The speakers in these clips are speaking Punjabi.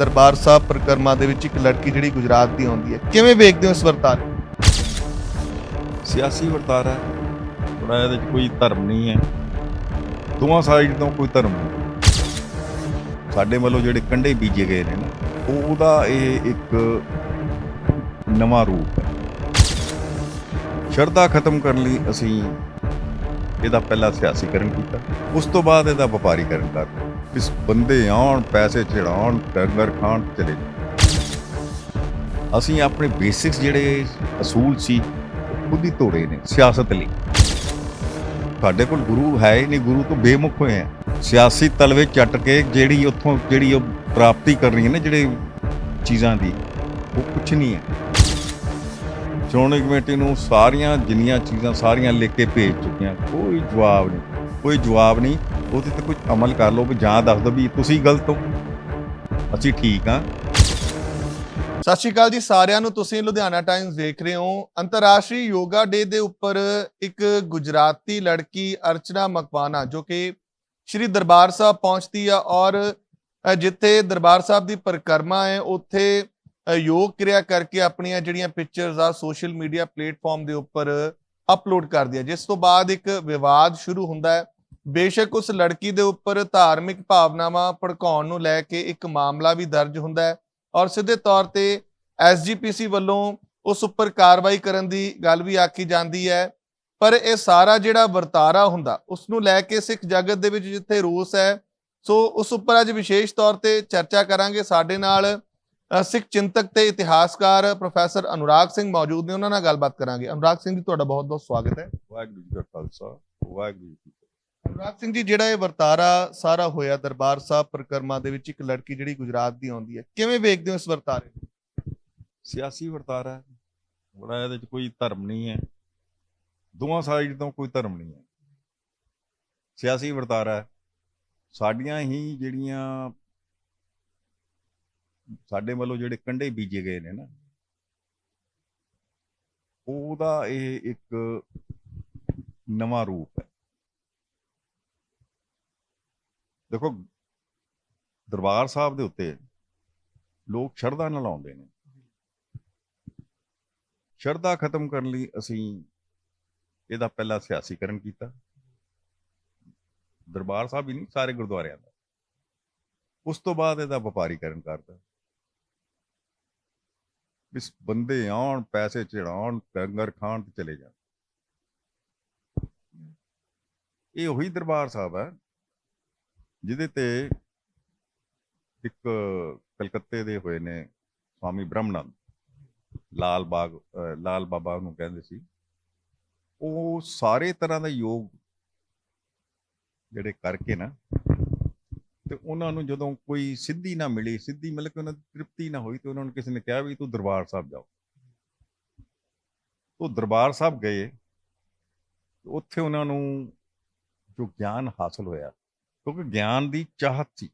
ਦਰਬਾਰ ਸਾਹਿਬ ਪ੍ਰਕਰਮਾ ਦੇ ਵਿੱਚ ਇੱਕ ਲੜਕੀ ਜਿਹੜੀ ਗੁਜਰਾਤ ਦੀ ਆਉਂਦੀ ਹੈ। ਕਿਵੇਂ ਵੇਖਦੇ ਹੋ ਇਸ ਵਰਤਾਰੇ? ਸਿਆਸੀ ਵਰਤਾਰਾ ਹੈ। ਥੋੜਾ ਇਹਦੇ 'ਚ ਕੋਈ ਧਰਮ ਨਹੀਂ ਹੈ। ਦੋਵਾਂ ਸਾਈਡ ਤੋਂ ਕੋਈ ਧਰਮ ਨਹੀਂ। ਸਾਡੇ ਵੱਲੋਂ ਜਿਹੜੇ ਕੰਡੇ ਬੀਜੇ ਗਏ ਨੇ ਨਾ, ਉਹ ਉਹਦਾ ਇਹ ਇੱਕ ਨਵਾਂ ਰੂਪ ਹੈ। ਸ਼ਰਧਾ ਖਤਮ ਕਰਨ ਲਈ ਅਸੀਂ ਇਹਦਾ ਪਹਿਲਾਂ ਸਿਆਸੀਕਰਨ ਕੀਤਾ, ਉਸ ਤੋਂ ਬਾਅਦ ਇਹਦਾ ਵਪਾਰੀਕਰਨ ਕਰ ਇਸ ਬੰਦੇ ਆਉਣ, ਪੈਸੇ ਚੜਾਉਣ, ਡੰਗਰ ਖਾਣ, ਚਲੇ ਜਾਣ। ਅਸੀਂ ਆਪਣੇ ਬੇਸਿਕਸ ਜਿਹੜੇ ਅਸੂਲ ਸੀ ਖੁਦ ਹੀ ਤੋੜੇ ਨੇ, ਸਿਆਸਤ ਲਈ। ਸਾਡੇ ਕੋਲ ਗੁਰੂ ਹੈ ਹੀ ਨਹੀਂ, ਗੁਰੂ ਤੋਂ ਬੇਮੁਖ ਹੋਏ ਆ। ਸਿਆਸੀ ਤਲਵੇ ਚੱਟ ਕੇ ਜਿਹੜੀ ਉੱਥੋਂ, ਜਿਹੜੀ ਉਹ ਪ੍ਰਾਪਤੀ ਕਰਨੀ ਹੈ ਨਾ, ਜਿਹੜੇ ਚੀਜ਼ਾਂ ਦੀ, ਉਹ ਕੁਝ ਨਹੀਂ ਹੈ। ਸ਼੍ਰੋਮਣੀ ਕਮੇਟੀ ਨੂੰ ਸਾਰੀਆਂ ਜਿੰਨੀਆਂ ਚੀਜ਼ਾਂ ਸਾਰੀਆਂ ਲਿਖ ਕੇ ਭੇਜ ਚੁੱਕੀਆਂ, ਕੋਈ ਜਵਾਬ ਨਹੀਂ, ਕੋਈ ਜਵਾਬ ਨਹੀਂ, ਉਹਦੇ ਤੇ ਕੁਝ ਅਮਲ ਕਰ ਲਓ ਵੀ ਜਾਂ ਦੱਸ ਦਿਓ ਵੀ ਤੁਸੀਂ ਗਲਤ ਹੋ। ਅਸੀਂ ਠੀਕ ਹਾਂ। ਸਤਿ ਸ਼੍ਰੀ ਅਕਾਲ ਜੀ ਸਾਰਿਆਂ ਨੂੰ, ਤੁਸੀਂ ਲੁਧਿਆਣਾ ਟਾਈਮਸ ਦੇਖ ਰਹੇ ਹੋ। ਅੰਤਰਰਾਸ਼ਟਰੀ ਯੋਗਾ ਡੇ ਦੇ ਉੱਪਰ ਇੱਕ ਗੁਜਰਾਤੀ ਲੜਕੀ ਅਰਚਨਾ ਮਕਵਾਨਾ, ਜੋ ਕਿ ਸ਼੍ਰੀ ਦਰਬਾਰ ਸਾਹਿਬ ਪਹੁੰਚਦੀ ਆ ਔਰ ਜਿੱਥੇ ਦਰਬਾਰ ਸਾਹਿਬ ਦੀ ਪਰਿਕਰਮਾ ਹੈ, ਉੱਥੇ ਯੋਗ ਕਿਰਿਆ ਕਰਕੇ ਆਪਣੀਆਂ ਜਿਹੜੀਆਂ ਪਿਕਚਰਸ ਆ ਸੋਸ਼ਲ ਮੀਡੀਆ ਪਲੇਟਫਾਰਮ ਦੇ ਉੱਪਰ ਅਪਲੋਡ ਕਰਦੀ ਹੈ ਜਿਸ ਤੋਂ ਬਾਅਦ ਇੱਕ ਵਿਵਾਦ ਸ਼ੁਰੂ ਹੁੰਦਾ ਹੈ। ਬੇਸ਼ੱਕ ਉਸ ਲੜਕੀ ਦੇ ਉੱਪਰ ਧਾਰਮਿਕ ਭਾਵਨਾਵਾਂ ਭੜਕਾਉਣ ਨੂੰ ਲੈ ਕੇ ਇੱਕ ਮਾਮਲਾ ਵੀ ਦਰਜ ਹੁੰਦਾ ਹੈ ਔਰ ਸਿੱਧੇ ਤੌਰ ਤੇ ਐਸਜੀਪੀਸੀ ਵੱਲੋਂ ਉਸ ਉੱਪਰ ਕਾਰਵਾਈ ਕਰਨ ਦੀ ਗੱਲ ਵੀ ਆਖੀ ਜਾਂਦੀ ਹੈ। ਪਰ ਇਹ ਸਾਰਾ ਜਿਹੜਾ ਵਰਤਾਰਾ ਹੁੰਦਾ, ਉਸ ਨੂੰ ਲੈ ਕੇ ਸਿੱਖ ਜਗਤ ਦੇ ਵਿੱਚ ਜਿੱਥੇ ਰੋਸ ਹੈ, ਸੋ ਉਸ ਉੱਪਰ ਅੱਜ ਵਿਸ਼ੇਸ਼ ਤੌਰ ਤੇ ਚਰਚਾ ਕਰਾਂਗੇ। ਸਾਡੇ ਨਾਲ ਸਿੱਖ ਚਿੰਤਕ ਤੇ ਇਤਿਹਾਸਕਾਰ ਪ੍ਰੋਫੈਸਰ ਅਨੁਰਾਗ ਸਿੰਘ ਮੌਜੂਦ ਨੇ ਉਹਨਾਂ ਨਾਲ ਗੱਲਬਾਤ ਕਰਾਂਗੇ। ਅਨੁਰਾਗ ਸਿੰਘ ਜੀ ਤੁਹਾਡਾ ਬਹੁਤ-ਬਹੁਤ ਸਵਾਗਤ ਹੈ। ਵਾਹਿਗੁਰੂ ਜੀ ਕਾ ਖਾਲਸਾ ਵਾਹਿਗੁਰੂ ਜੀ ਕੀ ਫਤਿਹ। ਅਨੁਰਾਗ ਸਿੰਘ ਜੀ ਜਿਹੜਾ ਇਹ ਵਰਤਾਰਾ ਸਾਰਾ ਹੋਇਆ ਦਰਬਾਰ ਸਾਹਿਬ ਪ੍ਰਕਰਮਾ ਦੇ ਵਿੱਚ ਇੱਕ ਲੜਕੀ ਜਿਹੜੀ ਗੁਜਰਾਤ ਦੀ ਆਉਂਦੀ ਹੈ ਕਿਵੇਂ ਵੇਖਦੇ ਹੋ ਇਸ ਵਰਤਾਰੇ ਨੂੰ? ਸਿਆਸੀ ਵਰਤਾਰਾ ਹੈ। ਥੋੜਾ ਇਹਦੇ 'ਚ ਕੋਈ ਧਰਮ ਨਹੀਂ ਹੈ। ਦੋਵਾਂ ਸਾਈਡ ਤੋਂ ਕੋਈ ਧਰਮ ਨਹੀਂ ਹੈ। ਸਿਆਸੀ ਵਰਤਾਰਾ ਹੈ। ਸਾਡੀਆਂ ਹੀ ਜਿਹੜੀਆਂ ਸਾਡੇ ਵੱਲੋਂ ਜਿਹੜੇ ਕੰਡੇ ਬੀਜੇ ਗਏ ਨੇ ਨਾ, ਉਹਦਾ ਇਹ ਇੱਕ ਨਵਾਂ ਰੂਪ ਹੈ। ਦੇਖੋ, ਦਰਬਾਰ ਸਾਹਿਬ ਦੇ ਉੱਤੇ ਲੋਕ ਸ਼ਰਧਾ ਨਾਲ ਆਉਂਦੇ ਨੇ। ਸ਼ਰਧਾ ਖਤਮ ਕਰਨ ਲਈ ਅਸੀਂ ਇਹਦਾ ਪਹਿਲਾ ਸਿਆਸੀਕਰਨ ਕੀਤਾ। ਦਰਬਾਰ ਸਾਹਿਬ ਹੀ ਨਹੀਂ, ਸਾਰੇ ਗੁਰਦੁਆਰਿਆਂ ਦਾ। ਉਸ ਤੋਂ ਬਾਅਦ ਇਹਦਾ ਵਪਾਰੀਕਰਨ ਕਰਤਾ। ਇਸ ਬੰਦੇ ਆਉਣ, ਪੈਸੇ ਚੜਾਉਣ ਡੰਗਰ ਖਾਣ ਤੇ ਚਲੇ ਜਾਣ। ਇਹ ਉਹੀ ਦਰਬਾਰ ਸਾਹਿਬ ਹੈ, ਜਿਹਦੇ ਤੇ ਇੱਕ ਕਲਕੱਤੇ ਦੇ ਹੋਏ ਨੇ ਸਵਾਮੀ ਬ੍ਰਹਮਨੰਦ, ਲਾਲ ਬਾਗ ਲਾਲ ਬਾਬਾ ਨੂੰ ਕਹਿੰਦੇ ਸੀ। ਉਹ ਸਾਰੇ ਤਰ੍ਹਾਂ ਦਾ ਯੋਗ ਜਿਹੜੇ ਕਰਕੇ ਨਾ ਤੇ ਉਹਨਾਂ ਨੂੰ ਜਦੋਂ ਕੋਈ ਸਿੱਧੀ ਨਾ ਮਿਲੀ, ਸਿੱਧੀ ਮਤਲਬ ਕਿ ਉਹਨਾਂ ਦੀ ਤ੍ਰਿਪਤੀ ਨਾ ਹੋਈ ਤੇ ਉਹਨਾਂ ਨੂੰ ਕਿਸੇ ਨੇ ਕਿਹਾ ਵੀ ਤੂੰ ਦਰਬਾਰ ਸਾਹਿਬ ਜਾਓ। ਉਹ ਦਰਬਾਰ ਸਾਹਿਬ ਗਏ ਉੱਥੇ ਉਹਨਾਂ ਨੂੰ ਜੋ ਗਿਆਨ ਹਾਸਲ ਹੋਇਆ, ਕਿਉਂਕਿ ਗਿਆਨ ਦੀ ਚਾਹਤ ਸੀ।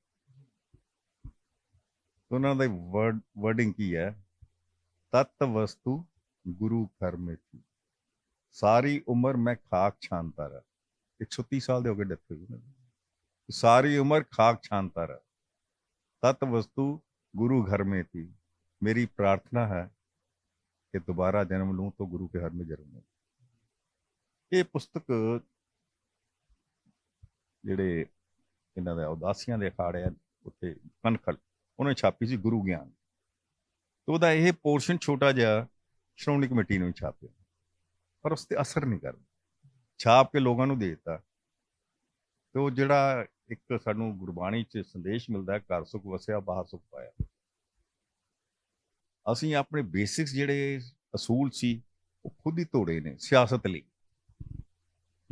ਉਹਨਾਂ ਦਾ ਵਰਡ, ਵਰਡਿੰਗ ਕੀ ਹੈ? ਤਤ ਵਸਤੂ ਗੁਰੂ ਘਰ में ਸਾਰੀ ਉਮਰ ਮੈਂ ਖਾਕ ਛਾਨਤਾ ਰਹਾ। 130 ਸਾਲ ਦੇ ਹੋ ਗਏ ਡੈਥ ਹੋਈ ਉਹਨਾਂ ਦੀ ਸਾਰੀ ਉਮਰ ਖਾਕ ਛਾਨਤਾ ਰਹਾ ਤਤ ਵਸਤੂ गुरु घर में थी मेरी प्रार्थना है कि दोबारा जन्म लूं तो गुरु के घर में जन्म लूं ਇਹ ਪੁਸਤਕ ਜਿਹੜੇ ਇਹਨਾਂ ਦੇ ਉਦਾਸੀਆਂ ਦੇ ਅਖਾੜੇ ਆ ਉੱਤੇ ਕਨਖਲ ਉਹਨੇ ਛਾਪੀ ਸੀ ਗੁਰੂ ਗਿਆਨ ਤੇ ਉਹਦਾ ਇਹ ਪੋਰਸ਼ਨ ਛੋਟਾ ਜਿਹਾ ਸ਼੍ਰੋਮਣੀ ਕਮੇਟੀ ਨੇ ਵੀ ਛਾਪਿਆ ਪਰ ਉਸ ਤੇ ਅਸਰ ਨਹੀਂ ਕਰਦਾ ਛਾਪ ਕੇ ਲੋਕਾਂ ਨੂੰ ਦੇ ਦਿੱਤਾ ਤੇ ਉਹ ਜਿਹੜਾ ਇੱਕ ਸਾਨੂੰ ਗੁਰਬਾਣੀ 'ਚ ਸੰਦੇਸ਼ ਮਿਲਦਾ ਹੈ, ਘਰ ਸੁਖ ਵਸਿਆ, ਬਾਹਰ ਸੁਖ ਪਾਇਆ। ਅਸੀਂ ਆਪਣੇ ਬੇਸਿਕਸ ਜਿਹੜੇ ਅਸੂਲ ਸੀ, ਉਹ ਖੁਦ ਹੀ ਤੋੜੇ ਨੇ, ਸਿਆਸਤ ਲਈ।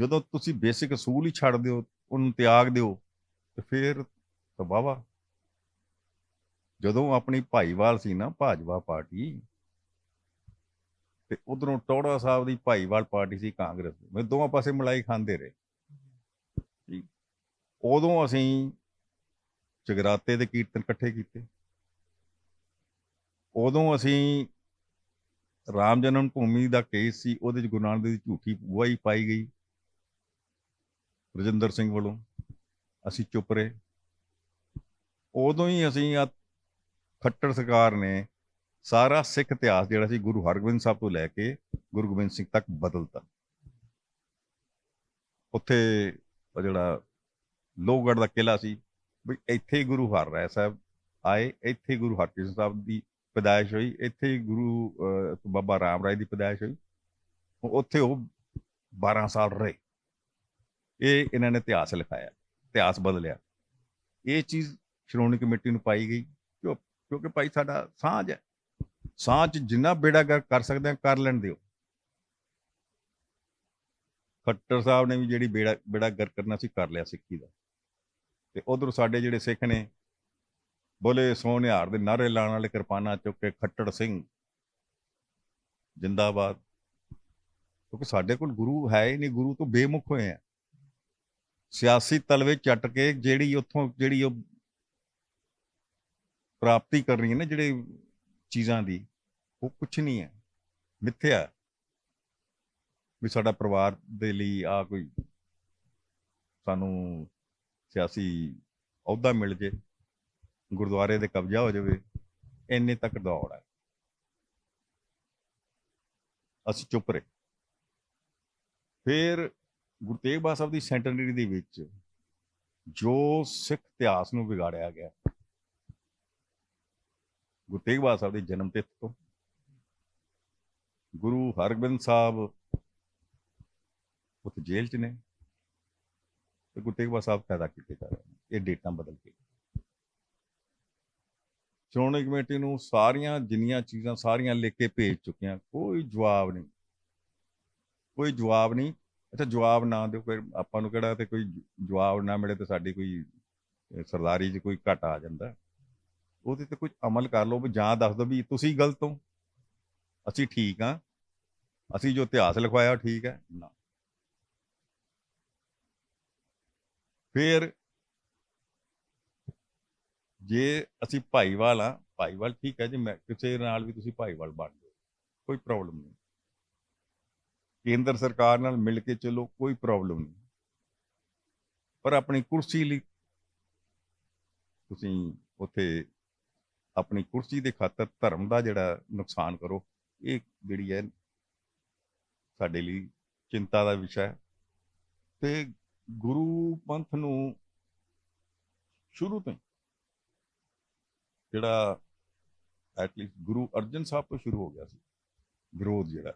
ਜਦੋਂ ਤੁਸੀਂ ਬੇਸਿਕ ਅਸੂਲ ਹੀ ਛੱਡ ਦਿਓ, ਉਹਨੂੰ ਤਿਆਗ ਦਿਓ, ਤੇ ਫਿਰ ਤਾਂ ਵਾਹਵਾ। ਜਦੋਂ ਆਪਣੀ ਭਾਈਵਾਲ ਸੀ ਨਾ, ਭਾਜਪਾ ਪਾਰਟੀ, ਤੇ ਉਧਰੋਂ ਟੋੜਾ ਸਾਹਿਬ ਦੀ ਭਾਈਵਾਲ ਪਾਰਟੀ ਸੀ ਕਾਂਗਰਸ ਦੀ, ਮੈਂ ਦੋਵਾਂ ਪਾਸੇ ਮਲਾਈ ਖਾਂਦੇ ਰਹੇ। ਉਦੋਂ ਅਸੀਂ ਜਗਰਾਤੇ ਦੇ ਕੀਰਤਨ ਇਕੱਠੇ ਕੀਤੇ। ਉਦੋਂ ਅਸੀਂ ਰਾਮ ਜਨਮ ਭੂਮੀ ਦਾ ਕੇਸ ਸੀ, ਉਹਦੇ ਚ ਗੁਰੂ ਨਾਨਕ ਦੇਵ ਦੀ ਝੂਠੀ ਗਵਾਹੀ ਪਾਈ ਗਈ। ਰਜਿੰਦਰ ਸਿੰਘ ਵੱਲੋਂ ਅਸੀਂ ਚੁੱਪ ਰਹੇ। ਉਦੋਂ ਹੀ ਅਸੀਂ ਆ ਖੱਟਰ ਸਰਕਾਰ ਨੇ ਸਾਰਾ ਸਿੱਖ ਇਤਿਹਾਸ ਜਿਹੜਾ ਸੀ, ਗੁਰੂ ਹਰਗੋਬਿੰਦ ਸਾਹਿਬ ਤੋਂ ਲੈ ਕੇ ਗੁਰੂ ਗੋਬਿੰਦ ਸਿੰਘ ਤੱਕ ਬਦਲਤਾ। ਉੱਥੇ ਜਿਹੜਾ ਲੋਹਗੜ੍ਹ ਦਾ ਕਿਲਾ ਸੀ, ਵੀ ਇੱਥੇ ਗੁਰੂ ਹਰ ਰਾਏ ਸਾਹਿਬ ਆਏ, ਇੱਥੇ ਗੁਰੂ ਹਰਕ੍ਰਿਸ਼ਨ ਸਾਹਿਬ ਦੀ ਪੈਦਾਇਸ਼ ਹੋਈ, ਇੱਥੇ ਗੁਰੂ ਬਾਬਾ ਰਾਮ ਰਾਏ ਦੀ ਪੈਦਾਇਸ਼ ਹੋਈ ਉੱਥੇ ਉਹ 12 ਸਾਲ ਰਹੇ। ਇਹ ਇਹਨਾਂ ਨੇ ਇਤਿਹਾਸ ਲਿਖਾਇਆ, ਇਤਿਹਾਸ ਬਦਲਿਆ। ਇਹ ਚੀਜ਼ ਸ਼੍ਰੋਮਣੀ ਕਮੇਟੀ ਨੂੰ ਪਾਈ ਗਈ, ਕਿਉਂ, ਕਿਉਂਕਿ ਭਾਈ ਸਾਡਾ ਸਾਂਝ ਹੈ। ਸਾਂਝ ਜਿੰਨਾ ਬੇੜਾ ਕਰ ਸਕਦੇ ਆ, ਕਰ ਲੈਣ ਦਿਓ। ਖੱਟਰ ਸਾਹਿਬ ਨੇ ਵੀ ਜਿਹੜੀ ਬੇੜਾ ਬੇੜਾ ਗਰ ਕਰਨਾ ਸੀ, ਕਰ ਲਿਆ ਸਿੱਖੀ ਦਾ। ਤੇ ਉਧਰ ਸਾਡੇ ਜਿਹੜੇ ਸਿੱਖ ਨੇ, ਬੋਲੇ ਸੋਹਣਿਆਰ ਦੇ ਨਾਰੇ ਲਾਉਣ ਵਾਲੇ ਕਿਰਪਾਨਾਂ ਚੁੱਕ ਕੇ ਖੱਟੜ ਸਿੰਘ ਜਿੰਦਾਬਾਦ। ਕਿਉਂਕਿ ਸਾਡੇ ਕੋਲ ਗੁਰੂ ਹੈ ਹੀ ਨਹੀਂ, ਗੁਰੂ ਤੋਂ ਬੇਮੁਖ ਹੋਏ ਆ। ਸਿਆਸੀ ਤਲਵੇ ਚੱਟ ਕੇ ਜਿਹੜੀ ਉੱਥੋਂ ਜਿਹੜੀ ਉਹ ਪ੍ਰਾਪਤੀ ਕਰਨੀ ਹੈ ਨਾ ਜਿਹੜੇ ਚੀਜ਼ਾਂ ਦੀ, ਉਹ ਕੁਝ ਨਹੀਂ ਹੈ। ਮਿੱਥਿਆ ਵੀ ਸਾਡਾ ਪਰਿਵਾਰ ਦੇ ਲਈ ਆ ਕੋਈ ਸਾਨੂੰ ਸਿਆਸੀ ਅਹੁਦਾ ਮਿਲ ਜੇ, ਗੁਰਦੁਆਰੇ ਦੇ ਕਬਜ਼ਾ ਹੋ ਜਾਵੇ, ਇੰਨੇ ਤੱਕ ਦੌੜ ਹੈ। ਅਸੀਂ ਚੁੱਪ ਰਹੇ। ਫਿਰ ਗੁਰੂ ਤੇਗ ਬਹਾਦਰ ਸਾਹਿਬ ਦੀ ਸੈਂਟਨਰੀ ਦੇ ਵਿੱਚ ਜੋ ਸਿੱਖ ਇਤਿਹਾਸ ਨੂੰ ਵਿਗਾੜਿਆ ਗਿਆ, ਗੁਰੂ ਤੇਗ ਬਹਾਦਰ ਸਾਹਿਬ ਦੀ ਜਨਮ ਤਿਥ ਤੋਂ, ਗੁਰੂ ਹਰਗੋਬਿੰਦ ਸਾਹਿਬ ਉੱਥੇ ਜੇਲ੍ਹ 'ਚ ਨੇ। ਤੇ ਗੁਰੂ ਤੇਗ ਬਹਾਦਰ ਸਾਹਿਬ ਪੈਦਾ ਕੀਤੇ ਜਾ ਰਹੇ ਨੇ, ਇਹ ਡੇਟਾਂ ਬਦਲ ਕੇ। ਸ਼੍ਰੋਮਣੀ ਕਮੇਟੀ ਨੂੰ ਸਾਰੀਆਂ ਜਿੰਨੀਆਂ ਚੀਜ਼ਾਂ ਸਾਰੀਆਂ ਲਿਖ ਕੇ ਭੇਜ ਚੁੱਕੀਆਂ, ਕੋਈ ਜਵਾਬ ਨਹੀਂ। ਕੋਈ ਜਵਾਬ ਨਹੀਂ। ਅੱਛਾ, ਜਵਾਬ ਨਾ ਦਿਓ, ਫਿਰ ਆਪਾਂ ਨੂੰ ਕਿਹੜਾ ਤੇ ਕੋਈ ਜਵਾਬ ਨਾ ਮਿਲੇ ਤੇ ਸਾਡੀ ਕੋਈ ਸਰਦਾਰੀ 'ਚ ਕੋਈ ਘਟ ਆ ਜਾਂਦਾ। ਉਹਦੇ ਤੇ ਕੁਝ ਅਮਲ ਕਰ ਲਓ, ਵੀ ਜਾਂ ਦੱਸ ਦਿਓ ਵੀ ਤੁਸੀਂ ਗਲਤ ਹੋ। ਅਸੀਂ ਠੀਕ ਹਾਂ। ਅਸੀਂ ਜੋ ਇਤਿਹਾਸ ਲਿਖਵਾਇਆ ਉਹ ਠੀਕ ਹੈ। ਨਾ। ਫਿਰ ਜੇ ਅਸੀਂ ਭਾਈਵਾਲ ਆ ਭਾਈਵਾਲ ਠੀਕ ਹੈ, ਜੇ ਮੈਂ ਕਿਸੇ ਨਾਲ ਵੀ ਤੁਸੀਂ ਭਾਈਵਾਲ ਬਣ ਜਾਓ, ਕੋਈ ਪ੍ਰੋਬਲਮ ਨਹੀਂ। ਕੇਂਦਰ ਸਰਕਾਰ ਨਾਲ ਮਿਲ ਕੇ ਚੱਲੋ, ਕੋਈ ਪ੍ਰੋਬਲਮ ਨਹੀਂ। ਪਰ ਆਪਣੀ ਕੁਰਸੀ ਲਈ ਤੁਸੀਂ ਉੱਥੇ ਆਪਣੀ ਕੁਰਸੀ ਦੇ ਖਾਤਰ ਧਰਮ ਦਾ ਜਿਹੜਾ ਨੁਕਸਾਨ ਕਰੋ, ਇਹ ਜਿਹੜੀ ਹੈ ਸਾਡੇ ਲਈ ਚਿੰਤਾ ਦਾ ਵਿਸ਼ਾ ਹੈ। ਤੇ ਗੁਰੂ ਪੰਥ ਨੂੰ ਸ਼ੁਰੂ ਤੋਂ ਜਿਹੜਾ ਐਟਲੀਸਟ ਗੁਰੂ ਅਰਜਨ ਸਾਹਿਬ ਤੋਂ ਸ਼ੁਰੂ ਹੋ ਗਿਆ ਸੀ, ਵਿਰੋਧ ਜਿਹੜਾ।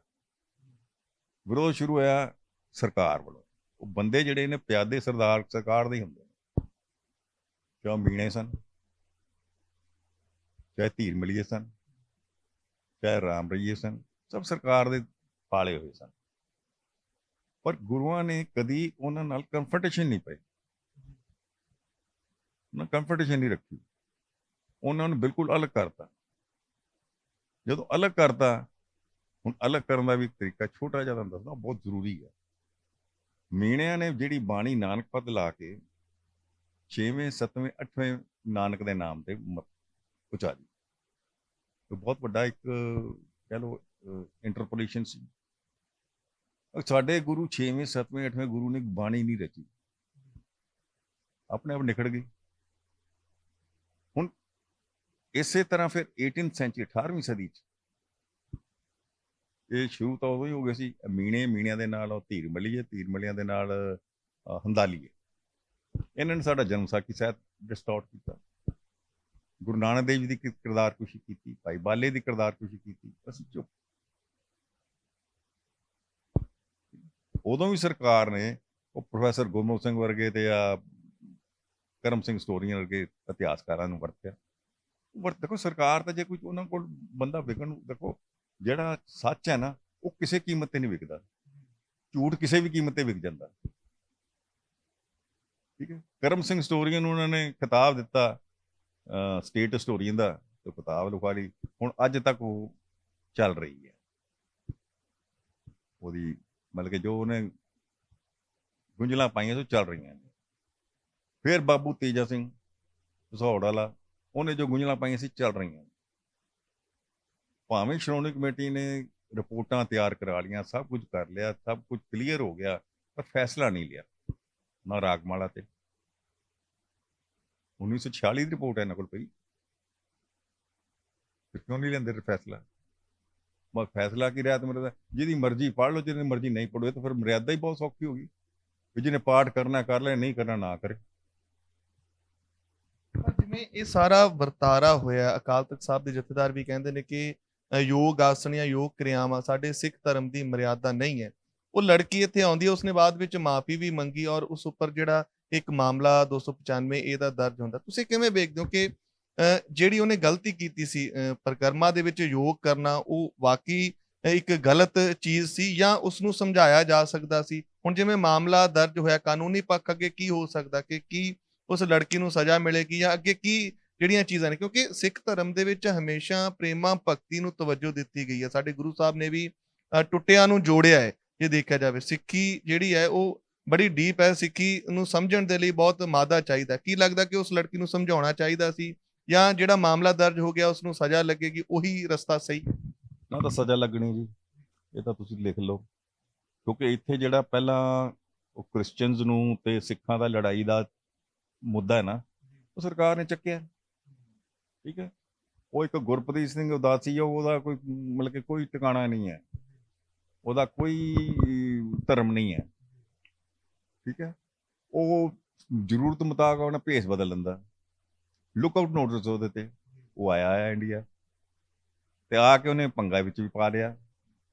ਵਿਰੋਧ ਸ਼ੁਰੂ ਹੋਇਆ ਸਰਕਾਰ ਵੱਲੋਂ। ਉਹ ਬੰਦੇ ਜਿਹੜੇ ਨੇ ਪਿਆਦੇ ਸਰਦਾਰ, ਸਰਕਾਰ ਦੇ ਹੀ ਹੁੰਦੇ ਨੇ। ਚਾਹੇ ਮੀਣੇ ਸਨ, ਚਾਹੇ ਧੀਰ ਮਲੀਏ ਸਨ, ਚਾਹੇ ਰਾਮ ਰਈਏ ਸਨ, ਸਭ ਸਰਕਾਰ ਦੇ ਪਾਲੇ ਹੋਏ ਸਨ। ਪਰ ਗੁਰੂਆਂ ਨੇ ਕਦੀ ਉਹਨਾਂ ਨਾਲ ਕੰਫਰਟੇਸ਼ਨ ਨਹੀਂ ਪਾਈ। ਉਹਨਾਂ ਕੰਫਰਟੇਸ਼ਨ ਨਹੀਂ ਰੱਖੀ। ਉਹਨਾਂ ਨੂੰ ਬਿਲਕੁਲ ਅਲੱਗ ਕਰਤਾ। ਜਦੋਂ ਅਲੱਗ ਕਰਤਾ, ਹੁਣ ਅਲੱਗ ਕਰਨ ਦਾ ਵੀ ਤਰੀਕਾ ਛੋਟਾ ਜਿਹਾ ਤੁਹਾਨੂੰ ਦੱਸਦਾ, ਬਹੁਤ ਜ਼ਰੂਰੀ ਹੈ। ਮੀਣਿਆਂ ਨੇ ਜਿਹੜੀ ਬਾਣੀ ਨਾਨਕ ਪਦ ਲਾ ਕੇ 6ਵੇਂ 7ਵੇਂ 8ਵੇਂ ਨਾਨਕ ਦੇ ਨਾਮ ਤੇ ਮ- ਉਚਾਰੀ। ਇਹ ਬਹੁਤ ਵੱਡਾ ਇੱਕ, ਕਹਿ ਲਓ ਇੰਟਰਪੋਲੇਸ਼ਨ ਸੀ। ਸਾਡੇ ਗੁਰੂ 6ਵੇਂ 7ਵੇਂ 8ਵੇਂ ਗੁਰੂ ਨੇ ਬਾਣੀ ਨਹੀਂ ਰਚੀ। ਆਪਣੇ ਆਪ ਨਿਖੜ ਗਈ ਹੁਣ ਇਸੇ ਤਰ੍ਹਾਂ ਫਿਰ 18th ਸੈਂਚਰੀ 18ਵੀਂ ਸਦੀ ਚ ਇਹ ਸ਼ੁਰੂ ਤਾਂ ਉਦੋਂ ਹੀ ਹੋ ਗਿਆ ਸੀ। ਮੀਣੇ, ਮੀਣਿਆਂ ਦੇ ਨਾਲ, ਉਹ ਧੀਰ ਮਲੀਏ, ਧੀਰ ਮਲੀਆਂ ਦੇ ਨਾਲ ਹੰਦਾਲੀਏ। ਇਹਨਾਂ ਨੇ ਸਾਡਾ ਜਨਮ ਸਾਖੀ ਸਾਹਿਤ ਡਿਸਟੋਰਟ ਕੀਤਾ। ਗੁਰੂ ਨਾਨਕ ਦੇਵ ਜੀ ਦੀ ਕਿ- ਕਿਰਦਾਰ ਕੁਸ਼ੀ ਕੀਤੀ, ਭਾਈ ਬਾਲੇ ਦੀ ਕਿਰਦਾਰ ਕੁਸ਼ੀ ਕੀਤੀ। ਅਸੀਂ ਚੁੱਪ ਉਦੋਂ ਵੀ ਸਰਕਾਰ ਨੇ ਉਹ ਪ੍ਰੋਫੈਸਰ ਗੁਰਮੁਖ ਸਿੰਘ ਵਰਗੇ ਤੇ ਆ ਕਰਮ ਸਿੰਘ ਸਟੋਰੀਆਂ ਵਰਗੇ ਇਤਿਹਾਸਕਾਰਾਂ ਨੂੰ ਵਰਤਿਆ। ਵਰਤ ਦੇਖੋ ਸਰਕਾਰ ਤਾਂ ਜੇ ਕੋਈ ਉਹਨਾਂ ਕੋਲ ਬੰਦਾ ਵਿਕਣ ਦੇਖੋ ਜਿਹੜਾ ਸੱਚ ਹੈ ਨਾ, ਉਹ ਕਿਸੇ ਕੀਮਤ ਤੇ ਨਹੀਂ ਵਿਕਦਾ। ਝੂਠ ਕਿਸੇ ਵੀ ਕੀਮਤ ਤੇ ਵਿਕ ਜਾਂਦਾ। ਠੀਕ ਹੈ? ਕਰਮ ਸਿੰਘ ਸਟੋਰੀਆਂ ਨੂੰ ਉਹਨਾਂ ਨੇ ਖਿਤਾਬ ਦਿੱਤਾ ਸਟੇਟ ਸਟੋਰੀਆਂ ਦਾ, ਤੇ ਕਿਤਾਬ ਲਿਖਵਾ ਲਈ। ਹੁਣ ਅੱਜ ਤੱਕ ਉਹ ਚੱਲ ਰਹੀ ਹੈ। ਉਹਦੀ ਮਤਲਬ ਕਿ ਜੋ ਉਹਨੇ ਗੁੰਝਲਾਂ ਪਾਈਆਂ ਸੋ ਚੱਲ ਰਹੀਆਂ ਫਿਰ ਬਾਬੂ ਤੇਜਾ ਸਿੰਘ ਸਹੌੜ ਵਾਲਾ, ਉਹਨੇ ਜੋ ਗੁੰਝਲਾਂ ਪਾਈਆਂ ਸੀ, ਚੱਲ ਰਹੀਆਂ ਭਾਵੇਂ ਸ਼੍ਰੋਮਣੀ ਕਮੇਟੀ ਨੇ ਰਿਪੋਰਟਾਂ ਤਿਆਰ ਕਰਾ ਲੀਆਂ ਸਭ ਕੁਝ ਕਰ ਲਿਆ, ਸਭ ਕੁਝ ਕਲੀਅਰ ਹੋ ਗਿਆ, ਪਰ ਫੈਸਲਾ ਨਹੀਂ ਲਿਆ, ਨਾ ਰਾਗਮਾਲਾ ਤੇ। 1946 ਦੀ ਰਿਪੋਰਟ ਹੈ ਇਹਨਾਂ ਕੋਲ ਪਈ। ਕਿਉਂ ਨਹੀਂ ਲੈਂਦੇ ਫੈਸਲਾ? ਮੈਂ ਫੈਸਲਾ ਕੀ ਰਿਹਾ ਤੇ ਮੇਰਾ ਤਾਂ ਜਿਹਦੀ ਮਰਜ਼ੀ ਪੜ੍ਹ ਲਓ, ਜਿਹਦੀ ਮਰਜ਼ੀ ਨਹੀਂ ਪੜੋ ਤਾਂ ਫਿਰ ਮਰਿਆਦਾ ਹੀ ਬਹੁਤ ਸੌਖੀ ਹੋ ਗਈ ਵੀ ਜਿਹਨੇ ਪਾਠ ਕਰਨਾ ਕਰ ਲੈ ਨਹੀਂ ਕਰਨਾ ਨਾ ਕਰੇ। ਜਿਵੇਂ ਇਹ ਸਾਰਾ ਵਰਤਾਰਾ ਹੋਇਆ, ਅਕਾਲ ਤਖਤ ਸਾਹਿਬ ਦੇ ਜਥੇਦਾਰ ਵੀ ਕਹਿੰਦੇ ਨੇ ਕਿ ਯੋਗ ਆਸਣ ਜਾਂ ਯੋਗ ਕਿਰਿਆਵਾਂ ਸਾਡੇ ਸਿੱਖ ਧਰਮ ਦੀ ਮਰਿਆਦਾ ਨਹੀਂ ਹੈ। ਉਹ ਲੜਕੀ ਇੱਥੇ ਆਉਂਦੀ ਹੈ, ਉਸਨੇ ਬਾਅਦ ਵਿੱਚ ਮਾਫੀ ਵੀ ਮੰਗੀ ਔਰ ਉਸ ਉੱਪਰ ਜਿਹੜਾ ਇੱਕ ਮਾਮਲਾ 295 ਏ ਦਾ ਦਰਜ ਹੁੰਦਾ। ਤੁਸੀਂ ਕਿਵੇਂ ਵੇਖਦੇ ਹੋ ਕਿ ਜਿਹੜੀ ਉਹਨੇ ਗਲਤੀ ਕੀਤੀ ਸੀ ਅ, ਪ੍ਰਕਰਮਾ ਦੇ ਵਿੱਚ ਯੋਗ ਕਰਨਾ ਉਹ ਵਾਕਈ ਇੱਕ ਗਲਤ ਚੀਜ਼ ਸੀ ਜਾਂ ਉਸ ਨੂੰ ਸਮਝਾਇਆ ਜਾ ਸਕਦਾ ਸੀ? ਹੁਣ ਜਿਵੇਂ ਮਾਮਲਾ ਦਰਜ ਹੋਇਆ ਕਾਨੂੰਨੀ ਪੱਖ ਅੱਗੇ ਕੀ ਹੋ ਸਕਦਾ ਕਿ ਕੀ ਉਸ ਲੜਕੀ ਨੂੰ ਸਜ਼ਾ ਮਿਲੇਗੀ ਜਾਂ ਅੱਗੇ ਕੀ ਜਿਹੜੀਆਂ ਚੀਜ਼ਾਂ ਨੇ? ਕਿਉਂਕਿ ਸਿੱਖ ਧਰਮ ਦੇ ਵਿੱਚ ਹਮੇਸ਼ਾ ਪ੍ਰੇਮਾ ਭਗਤੀ ਨੂੰ ਤਵੱਜੋ ਦਿੱਤੀ ਗਈ ਹੈ। ਸਾਡੇ ਗੁਰੂ ਸਾਹਿਬ ਨੇ ਵੀ ਟੁੱਟਿਆਂ ਨੂੰ ਜੋੜਿਆ ਹੈ ਜੇ ਦੇਖਿਆ ਜਾਵੇ। ਸਿੱਖੀ ਜਿਹੜੀ ਹੈ ਉਹ ਬੜੀ ਡੀਪ ਹੈ। ਸਿੱਖੀ ਨੂੰ ਸਮਝਣ ਦੇ ਲਈ ਬਹੁਤ ਮਾਦਾ ਚਾਹੀਦਾ ਕੀ ਲੱਗਦਾ ਕਿ ਉਸ ਲੜਕੀ ਨੂੰ ਸਮਝਾਉਣਾ ਚਾਹੀਦਾ ਸੀ? ਜਾਂ ਜਿਹੜਾ ਮਾਮਲਾ ਦਰਜ ਹੋ ਗਿਆ ਉਸ ਨੂੰ ਸਜ਼ਾ ਲੱਗੇਗੀ, ਉਹੀ ਰਸਤਾ ਸਹੀ? ਨਾ, ਤਾਂ ਸਜ਼ਾ ਲੱਗਣੀ ਜੀ। ਇਹ ਤਾਂ ਤੁਸੀਂ ਲਿਖ ਲਓ। ਕਿਉਂਕਿ ਇੱਥੇ ਜਿਹੜਾ ਪਹਿਲਾਂ ਉਹ ਕ੍ਰਿਸਚੀਅਨਸ ਨੂੰ ਤੇ ਸਿੱਖਾਂ ਦਾ ਲੜਾਈ ਦਾ ਮੁੱਦਾ ਹੈ ਨਾ, ਉਹ ਸਰਕਾਰ ਨੇ ਚੱਕਿਆ। ਠੀਕ ਹੈ? ਉਹ ਇੱਕ ਗੁਰਪ੍ਰੀਤ ਸਿੰਘ ਉਦਾਸੀ ਉਹ ਉਹਦਾ ਕੋਈ ਮਤਲਬ ਕਿ ਕੋਈ ਟਿਕਾਣਾ ਨਹੀਂ ਹੈ। ਉਹਦਾ ਕੋਈ ਧਰਮ ਨਹੀਂ ਹੈ। ਠੀਕ ਹੈ? ਉਹ ਜ਼ਰੂਰਤ ਮੁਤਾਬਕ ਉਹਨਾਂ ਭੇਸ ਬਦਲ ਲੈਂਦਾ ਲੁੱਕਆਊਟ ਨੋਟਿਸ ਉਹਦੇ ਤੇ। ਉਹ ਆਇਆ ਹੈ ਇੰਡੀਆ ਤੇ ਆ ਕੇ ਉਹਨੇ ਪੰਗਾ ਵਿੱਚ ਵੀ ਪਾ ਲਿਆ।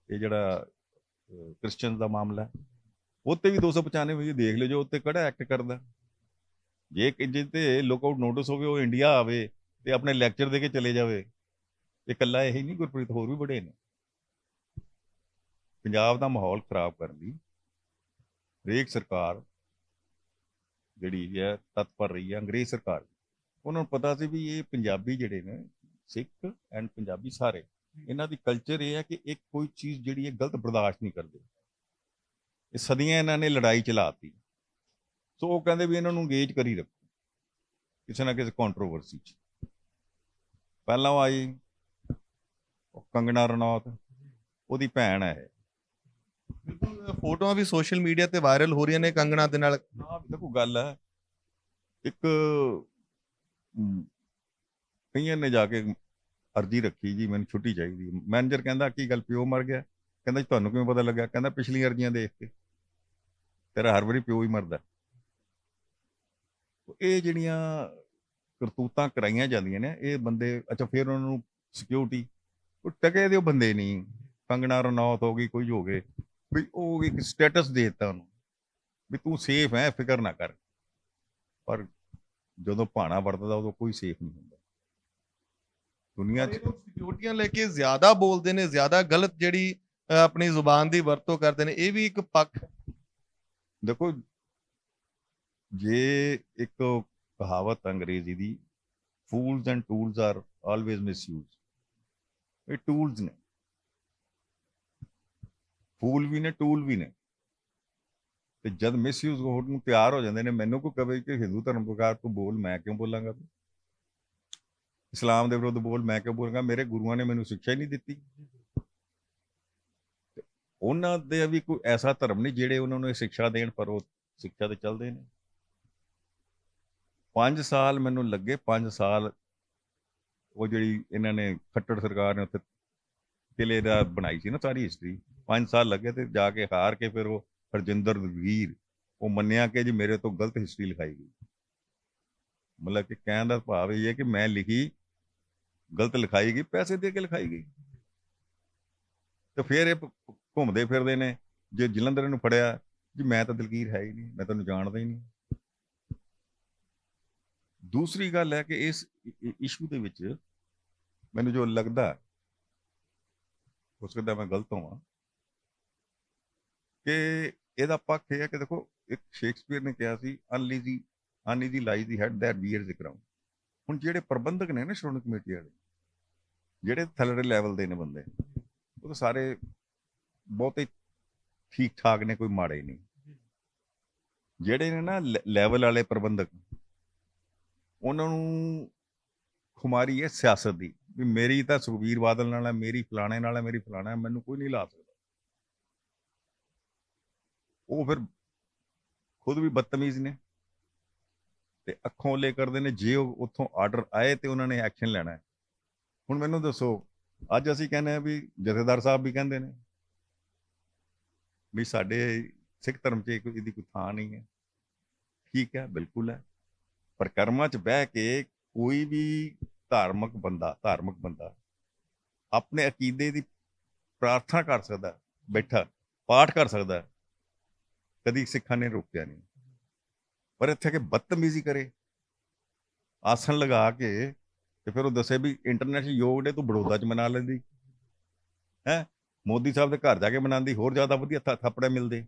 ਇਹ ਜਿਹੜਾ ਕ੍ਰਿਸਚੀਅਨਸ ਦਾ ਮਾਮਲਾ ਹੈ। ਉੱਤੇ ਵੀ 295 ਵਜੇ ਦੇਖ ਲਿਓ ਜੋ ਉੱਤੇ ਕਿਹੜਾ ਐਕਟ ਕਰਦਾ। ਜੇ ਕਿ ਤੇ ਲੁੱਕਆਊਟ ਨੋਟਿਸ ਹੋਵੇ, ਉਹ ਇੰਡੀਆ ਆਵੇ ਤੇ ਆਪਣੇ ਲੈਕਚਰ ਦੇ ਕੇ ਚਲੇ ਜਾਵੇ। ਇਹ ਇਕੱਲਾ ਇਹੀ ਨਹੀਂ, ਗੁਰਪ੍ਰੀਤ, ਹੋਰ ਵੀ ਬੜੇ ਨੇ। ਪੰਜਾਬ ਦਾ ਮਾਹੌਲ ਖਰਾਬ ਕਰਨ ਲਈ ਹਰੇਕ ਸਰਕਾਰ ਜਿਹੜੀ ਹੈ, ਤਤਪਰ ਰਹੀ ਹੈ, ਅੰਗਰੇਜ਼ ਸਰਕਾਰ ਉਹਨਾਂ ਨੂੰ ਪਤਾ ਸੀ ਵੀ ਇਹ ਪੰਜਾਬੀ ਜਿਹੜੇ ਨੇ ਸਿੱਖ ਐਂਡ ਪੰਜਾਬੀ ਸਾਰੇ ਇਹਨਾਂ ਦੀ ਕਲਚਰ ਇਹ ਹੈ ਕਿ ਇੱਕ ਕੋਈ ਚੀਜ਼ ਜਿਹੜੀ ਹੈ ਗਲਤ ਬਰਦਾਸ਼ਤ ਨਹੀਂ ਕਰਦੇ। ਇਹ ਸਦੀਆਂ ਇਹਨਾਂ ਨੇ ਲੜਾਈ ਚਲਾਤੀ ਸੋ ਉਹ ਕਹਿੰਦੇ ਵੀ ਇਹਨਾਂ ਨੂੰ ਅੰਗੇਜ ਕਰੀ ਰੱਖੋ ਕਿਸੇ ਨਾ ਕਿਸੇ ਕੰਟਰੋਵਰਸੀ 'ਚ। ਪਹਿਲਾਂ ਉਹ ਆਈ ਉਹ ਕੰਗਣਾ ਰਣੌਤ ਉਹਦੀ ਭੈਣ ਹੈ ਬਿਲਕੁਲ ਫੋਟੋਆਂ ਵੀ ਸੋਸ਼ਲ ਮੀਡੀਆ ਤੇ ਵਾਇਰਲ ਹੋ ਰਹੀਆਂ ਨੇ ਕੰਗਣਾ ਦੇ ਨਾਲ। ਤਾਂ ਕੋਈ ਗੱਲ ਹੈ। ਇੱਕ ਮ, ਕਈਆਂ ਨੇ ਜਾ ਕੇ ਅਰਜੀ ਰੱਖੀ ਜੀ ਮੈਨੂੰ ਛੁੱਟੀ ਚਾਹੀਦੀ ਮੈਨੇਜਰ ਕਹਿੰਦਾ ਕੀ ਗੱਲ ਪਿਓ ਮਰ ਗਿਆ? ਕਹਿੰਦਾ ਜੀ ਤੁਹਾਨੂੰ ਕਿਵੇਂ ਪਤਾ ਲੱਗਾ? ਕਹਿੰਦਾ ਪਿਛਲੀਆਂ ਅਰਜ਼ੀਆਂ ਦੇਖ ਕੇ। ਤੇਰਾ ਹਰ ਵਾਰੀ ਪਿਓ ਹੀ ਮਰਦਾ ਇਹ ਜਿਹੜੀਆਂ ਕਰਤੂਤਾਂ ਕਰਾਈਆਂ ਜਾਂਦੀਆਂ ਨੇ ਇਹ ਬੰਦੇ ਅੱਛਾ ਫਿਰ ਉਹਨਾਂ ਨੂੰ ਸਿਕਿਉਰਿਟੀ ਉਹ ਟਕੇ ਦੇ ਉਹ ਬੰਦੇ ਨਹੀਂ। ਕੰਗਣਾ ਰਣੌਤ ਹੋ ਗਈ ਕੋਈ ਹੋ ਗਏ। ਵੀ ਉਹ ਇੱਕ ਸਟੇਟਸ ਦੇ ਦਿੱਤਾ ਉਹਨੂੰ। ਵੀ ਤੂੰ ਸੇਫ ਹੈ ਫਿਕਰ ਨਾ ਕਰ। ਪਰ ਜਦੋਂ ਭਾਣਾ ਵਰਤਦਾ ਉਦੋਂ ਕੋਈ ਸੇਫ ਨਹੀਂ ਹੁੰਦਾ। ਦੁਨੀਆ 'ਚ ਸਿਕਿਉਰਟੀਆਂ ਲੈ ਕੇ ਜ਼ਿਆਦਾ ਬੋਲਦੇ ਨੇ ਜ਼ਿਆਦਾ ਗਲਤ ਜਿਹੜੀ ਆਪਣੀ ਜ਼ੁਬਾਨ ਦੀ ਵਰਤੋਂ ਕਰਦੇ ਨੇ ਇਹ ਵੀ ਇੱਕ ਪੱਖ। ਦੇਖੋ ਜੇ ਇੱਕ ਕਹਾਵਤ ਅੰਗਰੇਜ਼ੀ ਦੀ fools and tools are always misuse ਇਹ ਟੂਲਸ ਨੇ। ਫੂਲ ਵੀ ਨੇ ਟੂਲ ਵੀ ਨੇ। ਤੇ ਜਦ ਮਿਸਯੂਜ਼ ਹੋਣ ਨੂੰ ਤਿਆਰ ਹੋ ਜਾਂਦੇ ਨੇ, ਮੈਨੂੰ ਕੋਈ ਕਵੇ ਕਿ ਹਿੰਦੂ ਧਰਮ ਪ੍ਰਕਾਰ ਤੂੰ ਬੋਲ, ਮੈਂ ਕਿਉਂ ਬੋਲਾਂਗਾ? ਇਸਲਾਮ ਦੇ ਵਿਰੁੱਧ ਬੋਲ, ਮੈਂ ਕਿਉਂ ਬੋਲਾਂਗਾ? ਮੇਰੇ ਗੁਰੂਆਂ ਨੇ ਮੈਨੂੰ ਸਿੱਖਿਆ ਹੀ ਨਹੀਂ ਦਿੱਤੀ। ਉਹਨਾਂ ਦੇ ਵੀ ਕੋਈ ਐਸਾ ਧਰਮ ਨਹੀਂ ਜਿਹੜੇ ਉਹਨਾਂ ਨੂੰ ਇਹ ਸਿੱਖਿਆ ਦੇਣ, ਪਰ ਉਹ ਸਿੱਖਿਆ ਤੇ ਚੱਲਦੇ ਨੇ। 5 ਸਾਲ ਮੈਨੂੰ ਲੱਗੇ 5 ਸਾਲ ਉਹ ਜਿਹੜੀ ਇਹਨਾਂ ਨੇ ਖੱਟੜ ਸਰਕਾਰ ਨੇ ਉੱਥੇ ਕਿਲੇ ਦਾ ਬਣਾਈ ਸੀ ਨਾ ਸਾਰੀ ਹਿਸਟਰੀ 5 ਸਾਲ ਲੱਗੇ ਤੇ ਜਾ ਕੇ ਹਾਰ ਕੇ ਫਿਰ ਉਹ ਹਰਜਿੰਦਰ ਵੀਰ, ਉਹ ਮੰਨਿਆ ਕਿ ਜੀ ਮੇਰੇ ਤੋਂ ਗਲਤ ਹਿਸਟਰੀ ਲਿਖਾਈ ਗਈ। ਮਤਲਬ ਕਿ ਕਹਿਣ ਦਾ ਭਾਵ ਇਹ ਹੈ ਕਿ ਮੈਂ ਲਿਖੀ, ਗਲਤ ਲਿਖਾਈ ਗਈ, ਪੈਸੇ ਦੇ ਕੇ ਲਿਖਾਈ ਗਈ। ਤੇ ਫਿਰ ਇਹ ਘੁੰਮਦੇ ਫਿਰਦੇ ਨੇ, ਜੇ ਜਲੰਧਰ ਨੂੰ ਫੜਿਆ, ਜੀ ਮੈਂ ਤਾਂ ਦਲਗੀਰ ਹੈ ਹੀ ਨਹੀਂ, ਮੈਂ ਤੁਹਾਨੂੰ ਜਾਣਦਾ ਹੀ ਨਹੀਂ। ਦੂਸਰੀ ਗੱਲ ਹੈ ਕਿ ਇਸ ਇਸ਼ੂ ਦੇ ਵਿੱਚ ਮੈਨੂੰ ਜੋ ਲੱਗਦਾ, ਹੋ ਸਕਦਾ ਮੈਂ ਗਲਤ ਹੋਵਾਂ, ਕਿ ਇਹਦਾ ਪੱਖ ਇਹ ਹੈ ਕਿ ਦੇਖੋ, ਇੱਕ ਸ਼ੇਕਸਪੀਅਰ ਨੇ ਕਿਹਾ ਸੀ uneasy uneasy lies the head, that bears the crown ਹੁਣ ਜਿਹੜੇ ਪ੍ਰਬੰਧਕ ਨੇ ਨਾ ਸ਼੍ਰੋਮਣੀ ਕਮੇਟੀ ਵਾਲੇ, ਜਿਹੜੇ ਥੱਲੜੇ ਲੈਵਲ ਦੇ ਨੇ ਬੰਦੇ, ਉਹ ਤਾਂ ਸਾਰੇ ਬਹੁਤੇ ਠੀਕ ਠਾਕ ਨੇ, ਕੋਈ ਮਾੜੇ ਨਹੀਂ। ਜਿਹੜੇ ਨੇ ਨਾ ਲੈਵਲ ਵਾਲੇ ਪ੍ਰਬੰਧਕ, ਉਹਨਾਂ ਨੂੰ ਖੁਮਾਰੀ ਹੈ ਸਿਆਸਤ ਦੀ, ਵੀ ਮੇਰੀ ਤਾਂ ਸੁਖਬੀਰ ਬਾਦਲ ਨਾਲ ਹੈ, ਮੇਰੀ ਫਲਾਣੇ ਨਾਲ ਹੈ, ਮੇਰੀ ਫਲਾਣਾ ਮੈਨੂੰ ਕੋਈ ਨਹੀਂ ਲਾ ਸਕਦਾ। ਉਹ ਫਿਰ ਖੁਦ ਵੀ ਬਦਤਮੀਜ਼ ਨੇ ਤੇ ਅੱਖੋਂ ਲੈ ਕਰਦੇ ਨੇ, ਜੇ ਉਹ ਉੱਥੋਂ ਆਰਡਰ ਆਏ ਤੇ ਉਹਨਾਂ ਨੇ ਐਕਸ਼ਨ ਲੈਣਾ ਹੈ। ਹੁਣ ਮੈਨੂੰ ਦੱਸੋ, ਅੱਜ ਅਸੀਂ ਕਹਿੰਦੇ ਆ ਵੀ ਜਥੇਦਾਰ ਸਾਹਿਬ ਵੀ ਕਹਿੰਦੇ ਨੇ ਵੀ ਸਾਡੇ ਸਿੱਖ ਧਰਮ 'ਚ ਇਹਦੀ ਕੋਈ ਥਾਂ ਨਹੀਂ ਹੈ। ਠੀਕ ਹੈ, ਬਿਲਕੁਲ ਹੈ। ਪਰ ਕਰਮਾਂ 'ਚ ਬਹਿ ਕੇ ਕੋਈ ਵੀ ਧਾਰਮਿਕ ਬੰਦਾ ਧਾਰਮਿਕ ਬੰਦਾ ਆਪਣੇ ਅਕੀਦੇ ਦੀ ਪ੍ਰਾਰਥਨਾ ਕਰ ਸਕਦਾ ਬੈਠਾ, ਪਾਠ ਕਰ ਸਕਦਾ ਕਦੀ ਸਿੱਖਾਂ ਨੇ ਰੋਕਿਆ ਨਹੀਂ। ਪਰ ਇੱਥੇ ਕਿ ਬਦਤਮੀਜ਼ੀ ਕਰੇ। ਆਸਣ ਲਗਾ ਕੇ ਤੇ ਫਿਰ ਉਹ ਦੱਸੇ ਵੀ ਇੰਟਰਨੈਸ਼ਨਲ ਯੋਗ ਡੇ ਤੂੰ ਬੜੌਦਾ 'ਚ ਮਨਾ ਲੈਂਦੀ। ਹੈ? ਮੋਦੀ ਸਾਹਿਬ ਦੇ ਘਰ ਜਾ ਕੇ ਮਨਾਉਂਦੀ, ਹੋਰ ਜ਼ਿਆਦਾ ਵਧੀਆ ਥਾਪੜੇ ਮਿਲਦੇ।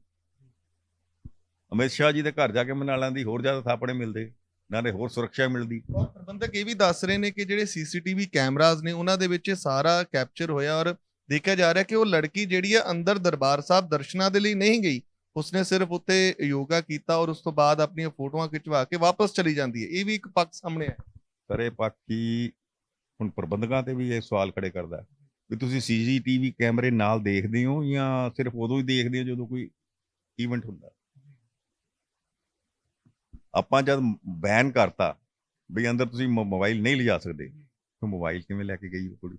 ਅਮਿਤ ਸ਼ਾਹ ਜੀ ਦੇ ਘਰ ਜਾ ਕੇ ਮਨਾ ਲੈਂਦੀ, ਹੋਰ ਜ਼ਿਆਦਾ ਥਾਪੜੇ ਮਿਲਦੇ। ਨਾਲੇ ਹੋਰ ਸੁਰੱਖਿਆ ਮਿਲਦੀ। ਔਰ ਪ੍ਰਬੰਧਕ ਇਹ ਵੀ ਦੱਸ ਰਹੇ ਨੇ ਕਿ ਜਿਹੜੇ ਸੀਸੀਟੀਵੀ ਕੈਮਰਾਜ਼ ਨੇ, ਉਹਨਾਂ ਦੇ ਵਿੱਚ ਸਾਰਾ ਕੈਪਚਰ ਹੋਇਆ ਔਰ ਦੇਖਿਆ ਜਾ ਰਿਹਾ ਕਿ ਉਹ ਲੜਕੀ ਜਿਹੜੀ ਹੈ ਅੰਦਰ ਦਰਬਾਰ ਸਾਹਿਬ ਦਰਸ਼ਨਾਂ ਦੇ ਲਈ ਨਹੀਂ ਗਈ। ਉਸਨੇ ਸਿਰਫ ਉੱਤੇ ਯੋਗਾ ਕੀਤਾ ਔਰ ਉਸ ਤੋਂ ਬਾਅਦ ਆਪਣੀਆਂ ਫੋਟੋਆਂ ਖਿਚਵਾ ਕੇ ਵਾਪਸ ਚਲੀ ਜਾਂਦੀ ਹੈ। ਇਹ ਵੀ ਇੱਕ ਪੱਖ ਸਾਹਮਣੇ ਹੈ ਕਰੇ ਪਾਕੀ ਹੁਣ ਪ੍ਰਬੰਧਕਾਂ ਤੇ ਵੀ ਇਹ ਸਵਾਲ ਖੜੇ ਕਰਦਾ ਵੀ ਤੁਸੀਂ ਸੀਸੀਟੀਵੀ ਕੈਮਰੇ ਨਾਲ ਦੇਖਦੇ ਹੋ ਜਾਂ ਸਿਰਫ ਉਦੋਂ ਹੀ ਦੇਖਦੇ ਹੋ ਜਦੋਂ ਕੋਈ ਇਵੈਂਟ ਹੁੰਦਾ? ਆਪਾਂ ਜਦ ਬੈਨ ਕਰਤਾ ਵੀ ਅੰਦਰ ਤੁਸੀਂ ਮ- ਮੋਬਾਈਲ ਨਹੀਂ ਲਿਜਾ ਸਕਦੇ, ਤਾਂ ਮੋਬਾਈਲ ਕਿਵੇਂ ਲੈ ਕੇ ਗਈ ਉਹ ਕੁੜੀ?